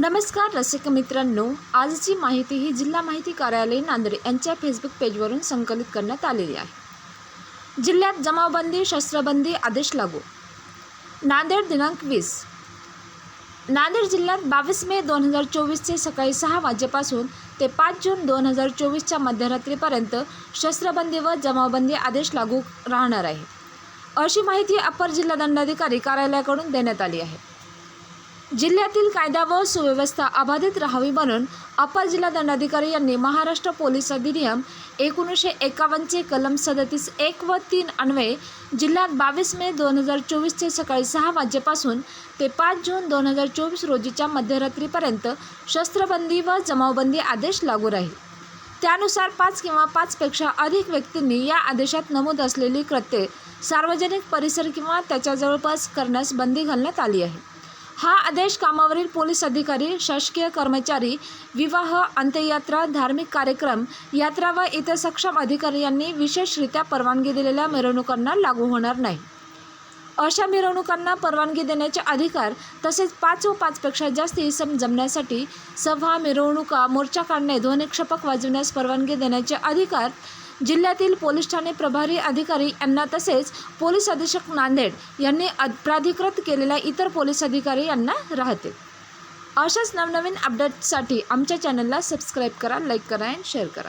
नमस्कार रसिक मित्रांनो. आजची माहिती ही जिल्हा माहिती कार्यालय नांदेड यांच्या फेसबुक पेजवरून संकलित करण्यात आलेली आहे. जिल्ह्यात जमावबंदी शस्त्रबंदी आदेश लागू. नांदेड दिनांक वीस. नांदेड जिल्ह्यात बावीस मे दोन हजार चोवीसचे सकाळी सहा वाजेपासून ते पाच जून दोन हजार चोवीसच्या मध्यरात्रीपर्यंत शस्त्रबंदी व जमावबंदी आदेश लागू राहणार आहे. अशी माहिती अपर जिल्हा दंडाधिकारी कार्यालयाकडून देण्यात आली आहे. जिल्ह्यातील कायदा व सुव्यवस्था अबाधित राहावी म्हणून अपर जिल्हा दंडाधिकारी यांनी महाराष्ट्र पोलीस अधिनियम एकोणीसशे एकावन्नचे कलम सदतीस एक व तीन अन्वये जिल्ह्यात बावीस मे दोन हजार चोवीसचे सकाळी सहा वाजेपासून ते पाच जून दोन हजार चोवीस रोजीच्या मध्यरात्रीपर्यंत शस्त्रबंदी व जमावबंदी आदेश लागू राहील. त्यानुसार पाच किंवा पाचपेक्षा अधिक व्यक्तींनी या आदेशात नमूद असलेली कृत्ये सार्वजनिक परिसर किंवा त्याच्या जवळपास करण्यास बंदी घालण्यात आली आहे. हा आदेश कामावरील पोलीस अधिकारी शासकीय कर्मचारी विवाह अंत्ययात्रा धार्मिक कार्यक्रम यात्रा व इतर सक्षम अधिकारी यांनी विशेषरित्या परवानगी दिलेल्या मिरवणुकांना लागू होणार नाही. अशा मिरवणुकांना परवानगी देण्याचे अधिकार तसेच पाच व पाचपेक्षा जास्त इसम जमण्यासाठी सभा मिरवणुका मोर्चा काढणे ध्वनिक्षेपक वाजवण्यास परवानगी देण्याचे अधिकार जिल्ह्यातील पोलीस ठाणे प्रभारी अधिकारी यांना तसेच पोलीस अधीक्षक नांदेड यांनी प्राधिकृत केलेल्या इतर पोलीस अधिकारी यांना राहतील अशाच नवनवीन अपडेटसाठी आमच्या चॅनलला सबस्क्राईब करा लाईक करा अँड शेअर करा.